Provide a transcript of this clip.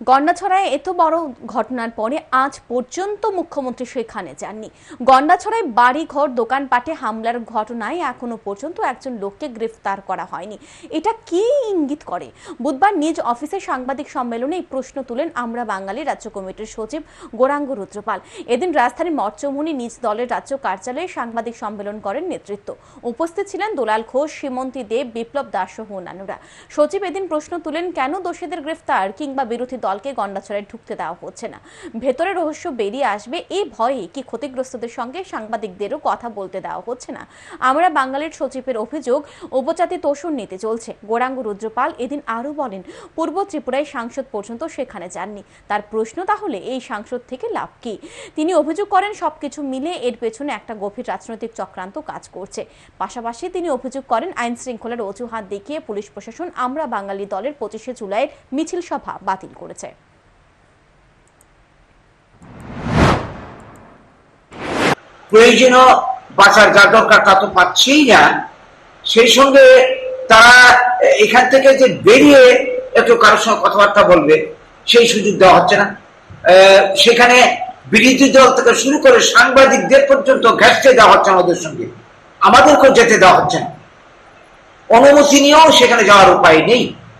গন্ডাছড়ায় এত বড় ঘটনার পরে আজ পর্যন্ত মুখ্যমন্ত্রী সেখানে যাননি। গন্ডাছড়ায় বাড়ি ঘর দোকানপাটে হামলার ঘটনায় এখনও পর্যন্ত একজন লোককে গ্রেফতার করা হয়নি। এটা কি ইঙ্গিত করে? বুধবার নিজ অফিসে সাংবাদিক সম্মেলনে এই প্রশ্ন তুলেন আমরা বাঙালি রাজ্য কমিটির সচিব গোরাঙ্গ রুদ্রপাল। এদিন রাজধানীর মর্চমুনি নিজ দলের রাজ্য কার্যালয়ে সাংবাদিক সম্মেলন করেন নেতৃত্ব। উপস্থিত ছিলেন দোলাল ঘোষ সীমন্তী দেব, বিপ্লব দাস সহ অন্যান্যরা। সচিব এদিন প্রশ্ন তুলেন, কেন দোষীদের গ্রেফতার কিংবা বিরোধী দলকে গন্ডাছড়ায় ঢুকতে দেওয়া হচ্ছে না। ভেতরে রহস্য বেরিয়ে আসবে, এই ভয়ে কি ক্ষতিগ্রস্তদের সঙ্গে সাংবাদিকদেরও কথা বলতে দেওয়া হচ্ছে না। আমরা বাঙালির সচিবের অভিযোগ, উপজাতি তোষণ নিতে চলছে। গোরাঙ্গ রুদ্রপাল এদিন আরও বলেন, পূর্ব ত্রিপুরায় সাংসদ পর্যন্ত সেখানে যাননি। তার প্রশ্ন তাহলে, এই সাংসদ থেকে লাভ কি? তিনি অভিযোগ করেন, সবকিছু মিলে এর পেছনে একটা গভীর রাজনৈতিক চক্রান্ত কাজ করছে। পাশাপাশি তিনি অভিযোগ করেন, আইন শৃঙ্খলার অজুহাত দেখিয়ে পুলিশ প্রশাসন আমরা বাঙালি দলের পঁচিশে জুলাইয়ের মিছিল সভা বাতিল করেছে। প্রয়োজনীয় বাঁচার যা দরকার তা তো পাচ্ছেই না। সেই সঙ্গে তারা এখান থেকে যে বেরিয়ে একটু কারোর সঙ্গে কথাবার্তা বলবে, সেই সুযোগ দেওয়া হচ্ছে না। সেখানে বিরোধী দল থেকে শুরু করে সাংবাদিকদের পর্যন্ত ঘেঁষতে দেওয়া হচ্ছে না ওদের সঙ্গে। আমাদেরকেও যেতে দেওয়া হচ্ছে না। অনুমতি নিয়েও সেখানে যাওয়ার উপায় নেই।